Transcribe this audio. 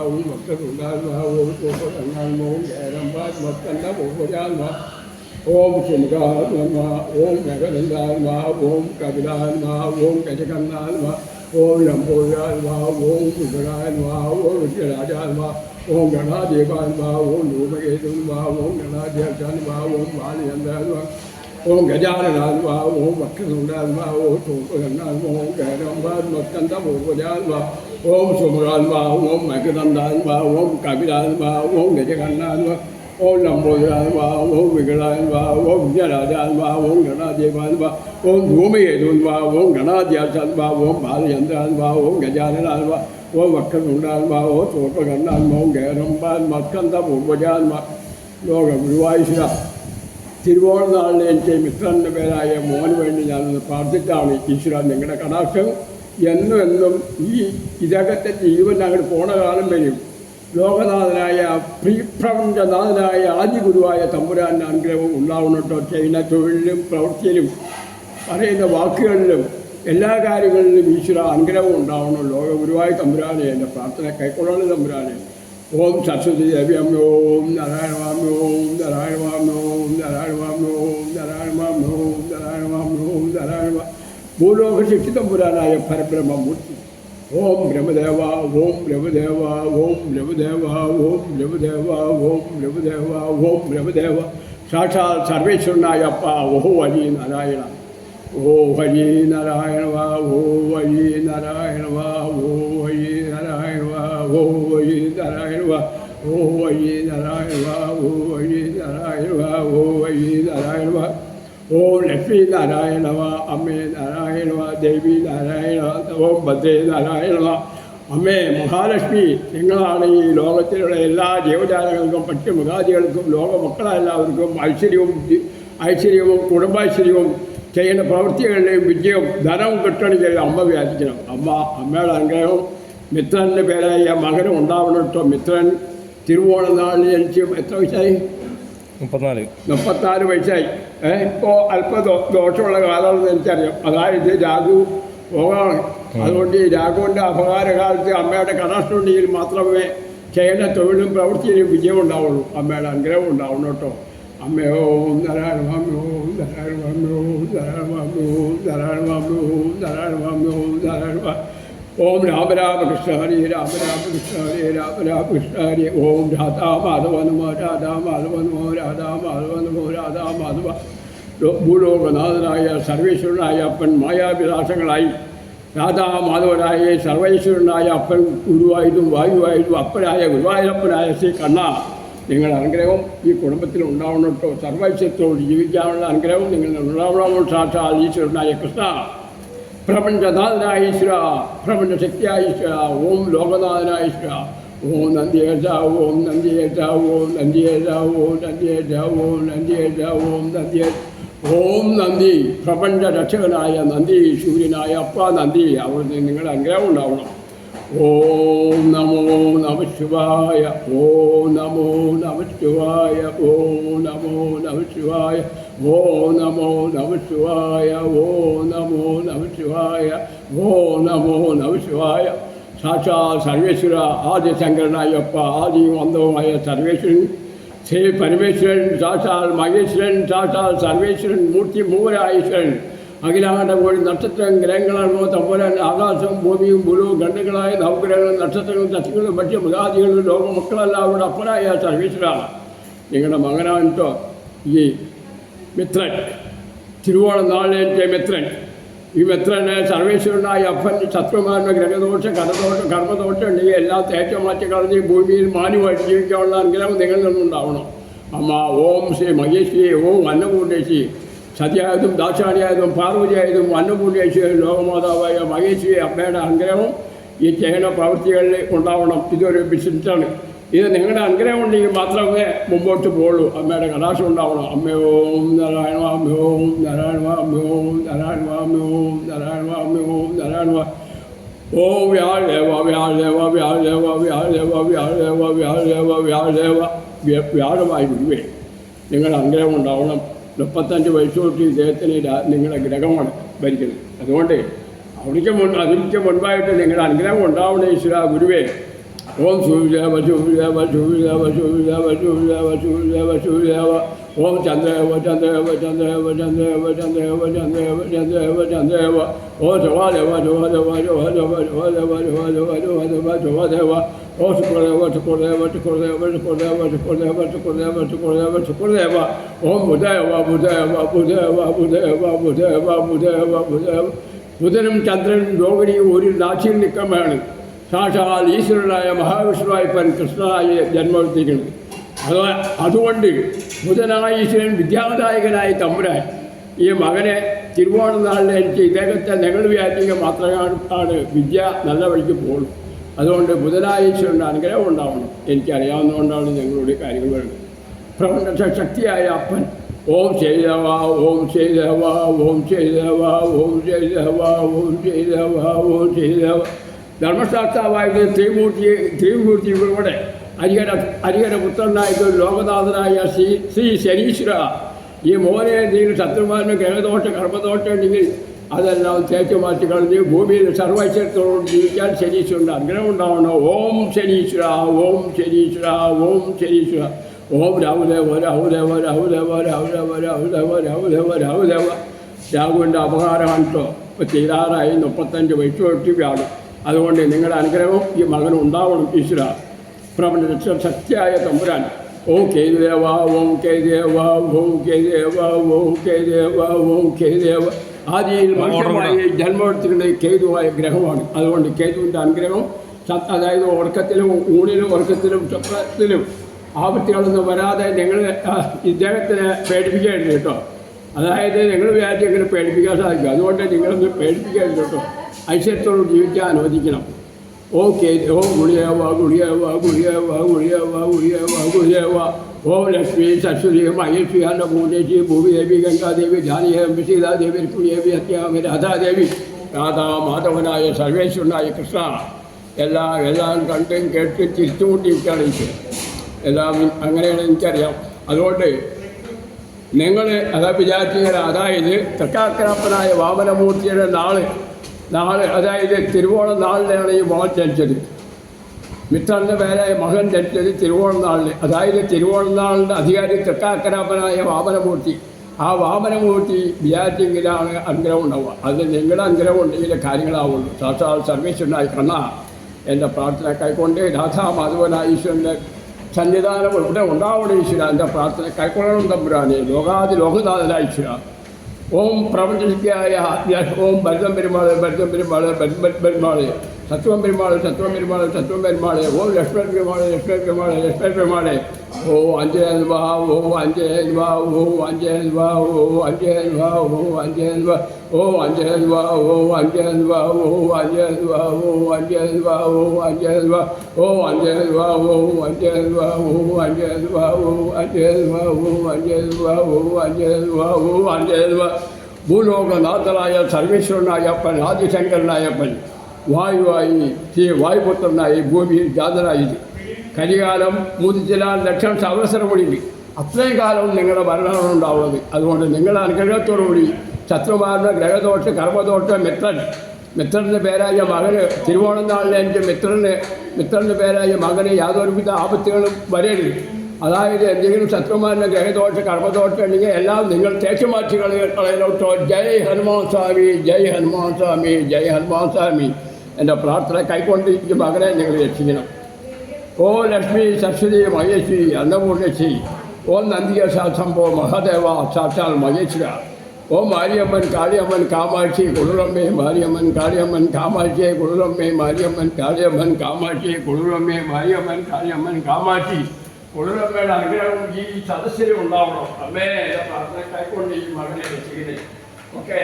ഉണ്ടാത്മാവും മക്കളുണ്ടാത്മാവും സൂപ്പറങ്ങാത്മാവും ഏരമ്പാൽ മക്കണ്ട പൂജാത്മാ ഓം ശനികാത്മാ ഓം നഗരന്താത്മാ ഓം കപിലാത്മാ ഓം ഗജകർണാത്മാ ഓം ലംബോജാത്മാ ഓം വിഗണാത്മാ ഓം വിദ്യരാജാത്മാ ഓം ഗണാദേവാത്മാ ഓം രൂപകേതുന്മാ ഓം ഗണാധ്യക്ഷാത്മാ ഓം ബാലചന്ദ്രാത്മാ ഓം ഗജാനനാത്മാ ഓം വക്രതുണ്ടാത്മാ ഓം സൂപ്പകർണാത്മാ ഓം കേരമ്പാത്മസ്കന്ധ പൂജാത്മാ ഓം സുമകാത്മാ ഓം മകദന്താത്മാ ഓം കപിലാത്മാ ഓം ഗജകർണാത്മാ ഓം ലംബോദരാത്മാ ഓം വികളാത്മാ ഓം വിജയരാജാത്മാ ഓം ഗണാദേവാത്മാ ഓം ധൂമയേതുന്മാ ഓം ഗണാധ്യാസാത്മാ ഓം ബാലചന്ദ്രാത്മാ ഓം ഗജാനനാത്മാ ഓം വക്രതുണ്ടാത്മാ ഓം സൂപ്പകർണാത്മാ ഓം കേരമ്പാത്മസ്കന്ധ പൂജാത്മാ ലോക ഗുരുവായൂര തിരുവോണനാളിന് എനിക്ക് മിത്രന്റെ പേരായ മോന് വേണ്ടി ഞാനൊന്ന് പ്രാർത്ഥിച്ചാണ് ഈശ്വര നിങ്ങളുടെ കടാക്ഷം എന്നും എന്നും ഈ ഇതകത്തെ ജീവൻ അങ്ങോട്ട് പോണ കാലം വരും ലോകനാഥനായ പ്രീപ്രപഞ്ചനാഥനായ ആദിഗുരുവായ തമ്പുരാന്റെ അനുഗ്രഹവും ഉണ്ടാവണട്ടോ ചെയ്യുന്ന തൊഴിലിലും പ്രവൃത്തിയിലും പറയുന്ന വാക്കുകളിലും എല്ലാ കാര്യങ്ങളിലും ഈശ്വര അനുഗ്രഹവും ഉണ്ടാവണം? ലോക ഗുരുവായ തമ്പുരാനെ എന്റെ പ്രാർത്ഥന കൈക്കൊള്ളണ തമ്പുരാനെ. ഓം സരസ്വതി ദേവി അമ്മ ഓം നാരായണവാമി ഓം നാരായണവാമി ഓം നാരായണവാമി ഓം ഭൂലോക ശിക്ഷിതം പുരാനായ പരബ്രഹ്മമൂർത്തി ഓം ബ്രഹ്മദേവ ഓം ബ്രഹ്മദേവ ഓം ബ്രഹ്മദേവ ഓം ബ്രഹ്മദേവ ഓം ബ്രഹ്മദേവ ഓം ബ്രഹ്മദേവ സാക്ഷാൽ സർവേശ്വരനായ അപ്പ ഓഹോ ഹരി നാരായണ ഓ ഹരി നാരായണ വാ ഓ ഹരി നാരായണ വാ ഓ ഹരി നാരായണ വാ ഓ ഹരി നാരായണ വാ ഓ ഹരി നാരായണ വാ ഓ ഹരി നാരായണ വാ ഓ ഹരി നാരായണ വാ ഓം ലക്ഷ്മി നാരായണ വാ അമ്മേ നാരായണ വാ ദേവി നാരായണ ഓം ഭദ്രേ നാരായണ വാ അമ്മേ മഹാലക്ഷ്മി നിങ്ങളാണ് ഈ ലോകത്തിലുള്ള എല്ലാ ജീവജാലങ്ങൾക്കും മറ്റ് മൃഗാദികൾക്കും ലോക മക്കളെല്ലാവർക്കും ഐശ്വര്യവും ദി- ഐശ്വര്യവും കുടുംബൈശ്വര്യവും ചെയ്യുന്ന പ്രവൃത്തികളുടെയും വിജയവും ധനവും കിട്ടണമെങ്കിൽ അമ്മ വിചാരിക്കണം. അമ്മ അമ്മയുടെ അനുഗ്രഹം മിത്രന്റെ പേരായ മകനും ഉണ്ടാവണം കേട്ടോ മിത്രൻ. തിരുവോണ നാളിൽ ജനിച്ചു എത്ര വയസ്സായി? മുപ്പത്തിനാല്. മുപ്പത്താറ് വയസ്സായി. ഇപ്പോൾ അല്പം ദോഷമുള്ള കാലമാണെന്ന് എനിക്കറിയാം. അതായത് രാഘു പോകാണ് അതുകൊണ്ട് ഈ രാഘുവിന്റെ അപകാരകാലത്ത് അമ്മയുടെ കടാക്ഷമുണ്ടെങ്കിൽ മാത്രമേ ചെയ്യുന്ന തൊഴിലും പ്രവൃത്തിയിലും വിജയം ഉണ്ടാവുള്ളൂ അമ്മയുടെ അനുഗ്രഹം ഉണ്ടാവണം കേട്ടോ അമ്മയോ മാമി ഓം നാരായണ മാമി ഓം നാരായണ മാമി. ഓം രാമ രാമ കൃഷ്ണ ഹരി രാമ രാമ കൃഷ്ണ ഹരി രാമ രാമ കൃഷ്ണ ഹരി. ഓം രാധാ മാധവ നമോ രാധാ മാധവ നമോ രാധാ മാധവ നമോ രാധാ മാധവ. ഭൂലോകനാഥനായ സർവേശ്വരനായ അപ്പൻ മായാവിലാസങ്ങളായി രാധാ മാധവനായ സർവേശ്വരനായ അപ്പൻ ഗുരുവായതും വായുവായതും അപ്പനായ ഗുരുവായൂരപ്പനായ ശ്രീ കണ്ണ. നിങ്ങളുടെ അനുഗ്രഹം ഈ കുടുംബത്തിൽ ഉണ്ടാവണം കേട്ടോ. സർവൈശ്വരത്തോട് ജീവിക്കാനുള്ള അനുഗ്രഹം നിങ്ങൾ ഉണ്ടാവണമോ സാക്ഷാൽ ഈശ്വരനായ കൃഷ്ണ. പ്രപഞ്ചനാഥനായ ഈശ്വര പ്രപഞ്ച ശക്തിയായ ഈശ്വര ഓം ലോകനാഥനായ ഈശ്വര ഓം നന്ദിയേശ ഓം നന്ദിയേശ ഓം നന്ദിയേശ ഓം നന്ദിയേശ ഓം നന്ദിയേശ ഓം നന്ദിയേ ഓം നന്ദി പ്രപഞ്ച രക്ഷകനായ നന്ദി സൂര്യനായ അപ്പ നന്ദി അവിടുന്ന് നിങ്ങളുടെ അനുഗ്രഹം ഉണ്ടാവണം. ഓം നമോ നമ ശിവായ ഓം നമോ നമ ശിവായ ഓം നമോ നമ ശിവായ ഓം നമോ നമ ശിവായ ഓം നമോ നമ ശിവായ ഓം നമോ നമ ശിവായ സാക്ഷാ സർവേശ്വര ആദ്യ ശങ്കരനായപ്പ ആദിയും അന്തവുമായ സർവേശ്വരൻ ശ്രീ പരമേശ്വരൻ സാക്ഷാൽ മഹേശ്വരൻ സാക്ഷാൽ സർവേശ്വരൻ മൂർത്തി മൂവരായേശ്വരൻ അഖിലാണ്ട കോഴി നക്ഷത്രം ഗ്രഹങ്ങളാണോ തമ്പുരാൻ ആകാശവും ഭൂമിയും ഭൂലവും ഖണ്ഡങ്ങളായ നവഗ്രഹങ്ങളും നക്ഷത്രങ്ങളും സസ്യങ്ങളും മറ്റ് മൃഗാദികളും ലോക മക്കളെല്ലാവരുടെ അപ്പനായ സർവീശ്വരാണ്. നിങ്ങളുടെ മകനാണിട്ടോ ഈ മിത്രൻ. തിരുവോണം നാളിലെ മിത്രൻ. ഈ മിത്രന് സർവേശ്വരനായ അപ്പൻ ശത്രുമാരുടെ ഗ്രഹദോഷം കടദോഷം കർമ്മദോഷം ഉണ്ടെങ്കിൽ എല്ലാം തേച്ച മാറ്റി കളഞ്ഞ് ഭൂമിയിൽ മാനുമായിട്ട് ജീവിക്കാനുള്ള അനുഗ്രഹം നിങ്ങളിൽ നിന്നുണ്ടാവണം. അമ്മ ഓം ശ്രീ മഹേശ്വരി ഓം അന്നപൂർണേശ്വരി സതിയായതും ദാക്ഷാണിയായതും പാർവതിയായതും അന്നപൂർണേശ്വരി ലോകമാതാവായ മഹേശ്വരി അമ്മയുടെ അനുഗ്രഹം ഈ ചെയ്യുന്ന പ്രവൃത്തികളിൽ ഉണ്ടാവണം. ഇതൊരു ബിസിനസ്സാണ് ഇത് നിങ്ങളുടെ അനുഗ്രഹം ഉണ്ടെങ്കിൽ മാത്രമേ മുമ്പോട്ട് പോകുള്ളൂ അമ്മയുടെ കടാശം ഉണ്ടാവണം. അമ്മയോം നാരായണ അമ്മയോം നാരായണ അമ്മയോം നാരായണ അമ്മയോം നാരായണ അമ്മയോം നാരായണ. ഓ വ്യാഴേവ വ്യാഴേവ വ്യാഴേവ വ്യാഴേവ വ്യാഴേവ വ്യാഴേവ വ്യാഴേവ വ്യ- വ്യാഴമായി വിടുവേ നിങ്ങളുടെ അനുഗ്രഹം ഉണ്ടാവണം. മുപ്പത്തഞ്ച് വയസ്സ് തൊട്ട് ഇദ്ദേഹത്തിന് നിങ്ങളെ ഗ്രഹമാണ് ഭരിക്കുന്നത് അതുകൊണ്ട് അവിടേക്ക് മുൻ അതിലേക്ക് മുൻപായിട്ട് നിങ്ങളുടെ അനുഗ്രഹം ഉണ്ടാവുന്ന ഈശ്വര ഗുരുവേ ഓം സൂര്യദേവ സൂര്യാവ സൂര്യാവ സൂര്യാവ സൂര്യാവ സൂര്യാവ സൂര്യാവ ഓം ചന്ദ്രേവ ചന്ദ്രേവ ചന്ദ്രേവ ചന്ദ്രേവ ചന്ദ്രേവ ചന്ദ്രേവ ചന്ദ്രേവ ചന്ദ്രേവ ഓ ശുഭാദേവ ശുഭാദേവ ശുഭാദേവ ശുഭാദേവ ശുഭാദേവ ശുഭാദേവ ശുഭാദേവ ബുധനും ചന്ദ്രനും രോഹിണിയും ഒരു രാശിയിൽ നിൽക്കുമ്പോഴാണ് സാക്ഷാൽ ഈശ്വരനായ മഹാവിഷ്ണുവായപ്പൻ കൃഷ്ണനായ ജന്മമെത്തിക്കുന്നത് അത് അതുകൊണ്ട് ബുധനായ ഈശ്വരൻ വിദ്യാദായകനായ തമ്പുരാൻ. ഈ മകനെ തിരുവോണം നാളിൽ എനിക്ക് ഇദ്ദേഹത്തെ ഞങ്ങൾ വിചാരിക്കുക മാത്രമാണ് വിദ്യ നല്ല വഴിക്ക് പോകുള്ളൂ അതുകൊണ്ട് ബുധനാഴ്ചയുടെ അനുഗ്രഹം ഉണ്ടാവണം. എനിക്കറിയാവുന്നതുകൊണ്ടാണ് ഞങ്ങളുടെ കാര്യങ്ങൾ വരുന്നത് പ്രപഞ്ച ശക്തിയായ അപ്പൻ ഓം ചെയ്തവ ഓം ചെയ്തവ ഓം ചെയ്തവ ഓം ചെയ്തവ ഓം ചെയ്തവ ഓം ചെയ്തവ ധർമ്മശാസ്താവായത് ത്രിമൂർത്തി ത്രിമൂർത്തികളുടെ അരികര അരികര പുത്രനായത് ലോകനാഥനായ ശ്രീ ശ്രീ ശനീശ്വര. ഈ മോനെ നീ ശത്രുമാരനും ഗ്രഹദോഷം കർമ്മദോഷം അതെല്ലാം തേച്ചു മാറ്റി കളഞ്ഞ് ഭൂമിയിൽ സർവശക്തോട് ജീവിക്കാൻ ശനീശ്വരന്റെ അനുഗ്രഹം ഉണ്ടാവണം ഓം ശനീശ്വര ഓം ശനീശ്വര ഓം ശനീശ്വര. ഓം രാഹുദേവ രാഹുദേവ രാഹുദേവ രാഹുദേവ രാഹുദേവ രാഹുദേവ രാഹുദേവ രാഹുവിന്റെ അപകാരമാണിട്ടോ ഇപ്പോൾ തീരാറായി മുപ്പത്തഞ്ച് വയസ്സ് തൊട്ടിയാണ് അതുകൊണ്ട് നിങ്ങളുടെ അനുഗ്രഹം ഈ മകൻ ഉണ്ടാവണം ഈശ്വര. പ്രപഞ്ച ശക്തിയായ തമ്പുരാൻ. ഓം കേദേവ ഓം കേദേവ ഓം കേദേവ ഓം കേദേവ ഓം കേദേവ ആദിയിൽ മനുഷ്യമായി ജന്മമെടുത്തിരുന്ന കേതുവായ ഗ്രഹമാണ്. അതുകൊണ്ട് കേതുവിന്റെ അനുഗ്രഹം അതായത് ഉറക്കത്തിലും ഊണിലും ഉറക്കത്തിലും സ്വപ്നത്തിലും ആപത്തുകളൊന്നും വരാതെ ഞങ്ങൾ ഇദ്ദേഹത്തിനെ പേടിപ്പിക്കരുത് കേട്ടോ. അതായത് ഞങ്ങൾ വിചാരിച്ച് ഇങ്ങനെ പേടിപ്പിക്കാൻ സാധിക്കും. അതുകൊണ്ട് നിങ്ങളൊന്ന് പേടിപ്പിക്കരുത് കേട്ടോ. ഐശ്വര്യത്തോട് ജീവിക്കാൻ അനുവദിക്കണം. ഓ കേ ഓ ഗുളിയവ ഗുളിയവ ഗുളിയവ ഗുളിയവ ഗുളിയവ ഗുളിയവ. ഓ ലക്ഷ്മി സരസ്വതി മഹേശ്വരി അന്നപൂർണേശ്വരി ഭൂമിദേവി ഗംഗാദേവി ധ്യാനിയേവി സീതാദേവി രുക്മിണിദേവി അത്യാമി രാധാദേവി രാധാ മാധവനായ സർവേശ്വരനായ കൃഷ്ണ എല്ലാം എല്ലാം കണ്ടും കേട്ടും തിരിച്ചുകൊണ്ടിരിക്കുകയാണ് എനിക്ക് എല്ലാം അങ്ങനെയാണ് എനിക്കറിയാം അതുകൊണ്ട് നിങ്ങൾ അതാ വിചാരിക്കുക അതായത് തൃക്കാക്കരപ്പനായ വാമനമൂർത്തിയുടെ നാൾ നാൾ അതായത് തിരുവോണം നാളിലാണ് ഈ മകൻ ജനിച്ചത് മിത്രന്റെ പേരായ മകൻ ജനിച്ചത് തിരുവോണനാളിന് അതായത് തിരുവോണനാളിന്റെ അധികാരി തെക്കാക്കരാപ്പനായ വാമനമൂർത്തി. ആ വാമനമൂർത്തി വിചാരിച്ചെങ്കിലാണ് അനുഗ്രഹം ഉണ്ടാവുക. അത് നിങ്ങളുടെ അനുഗ്രഹം ഉണ്ടെങ്കിലേ കാര്യങ്ങളാവുള്ളൂ. സാക്ഷാൽ സർവേശ്വരനായി കണ്ണ എന്റെ പ്രാർത്ഥന കൈക്കൊണ്ട് രാധാ മാധവനായ ഈശ്വരന്റെ സന്നിധാനം ഇവിടെ ഉണ്ടാവണം ഈശ്വര. എന്റെ പ്രാർത്ഥന കൈക്കൊള്ളണം തമ്പുരാനെ. ലോകാതി ലോകനാഥനായ ഈശ്വര. ഓം പ്രപഞ്ചശക്തിയായ ഓം ഭരതം പെരുമാൾ ഭരതം പെരുമാൾ ഭരതം പെരുമാൾ. சத்துவம் பெருமாள் சத்துவம் பெருமாள் சத்துவம் பெருமாள் ஓம் லட்சுமண பெருமாள் லட்சுமண பெருமாள் லட்சுமண பெருமாள் ஓ அஞ்சேன்வா ஓ அஞ்சேன்வா ஓ அஞ்சேன்வா ஓ அஞ்சேன்வா ஓ அஞ்சேன்வா ஓ அஞ்சேன்வா ஓ அஞ்சேன்வா ஓ அஞ்சேன்வா ஓ அஞ்சேன்வா ஓ அஞ்சேன்வா ஓ அஞ்சேன்வா ஓ அஞ்சேன்வா ஓ அஞ்சேன்வா ஓ அஞ்சேன்வா ஓ அஞ்சேன்வா ஓ அஞ்சேன்வா ஓ அஞ்சேன்வா பூலோக நாதனாய சர்வேஸ்வரனாயப்பன் ஆதிசங்கரனாயப்பன் വായുവായി ശ്രീ വായുപുത്രനായി ഭൂമിയിൽ ജാതനായി കരികാലം ലക്ഷാംശ അവസരം കൂടിയില്ല അത്രയും കാലവും നിങ്ങളുടെ ഭരണമാണ് ഉണ്ടാവുന്നത്. അതുകൊണ്ട് നിങ്ങളുടെ അനുഗ്രഹത്തോടുകൂടി ശത്രുമാരുടെ ഗ്രഹദോഷം കർമ്മദോഷം മിത്രൻ. മിത്രന്റെ പേരായ മകന് തിരുവോണം നാളിലെ എന്റെ മിത്രന് മിത്രന്റെ പേരായ മകന് യാതൊരുവിധ ആപത്തുകളും വരരുത്. അതായത് എന്തെങ്കിലും ശത്രുമാരുടെ ഗ്രഹദോഷം കർമ്മദോഷം ഉണ്ടെങ്കിൽ എല്ലാം നിങ്ങൾ തേച്ചു മാറ്റി ജയ് ഹനുമാൻ സ്വാമി ജയ് ഹനുമാൻ സ്വാമി ജയ് ഹനുമാൻ സ്വാമി. എന്റെ പ്രാർത്ഥന കൈക്കൊണ്ടിരിക്കും മകനെ നിങ്ങൾ രക്ഷിക്കണം. ഓ ലക്ഷ്മി സരസ്വതി മഹേശ്വരി അന്നപൂർണശ്രീ ഓ നന്ദിക സംഭവ മഹാദേവ സാക്ഷാൽ മഹേശ്വര ഓ മാരിയമ്മൻ കാളിയമ്മൻ കാമാക്ഷി കുളുറമ്മേ മാരിയമ്മൻ കാളിയമ്മൻ കാമാക്ഷി കുളുറമ്മേ മാരിയമ്മൻ കാളിയമ്മൻ കാമാക്ഷി കുളുറമ്മേ മാരിയമ്മൻ കാളിയമ്മൻ കാമാക്ഷി കുളുറമ്മയുടെ അനുഗ്രഹം ഈ സദസ്സിൽ ഉണ്ടാവണം. അമ്മേ എന്റെ പ്രാർത്ഥന കൈക്കൊണ്ട് ഈ മകനെ രക്ഷിക്കണേ. ഓക്കെ.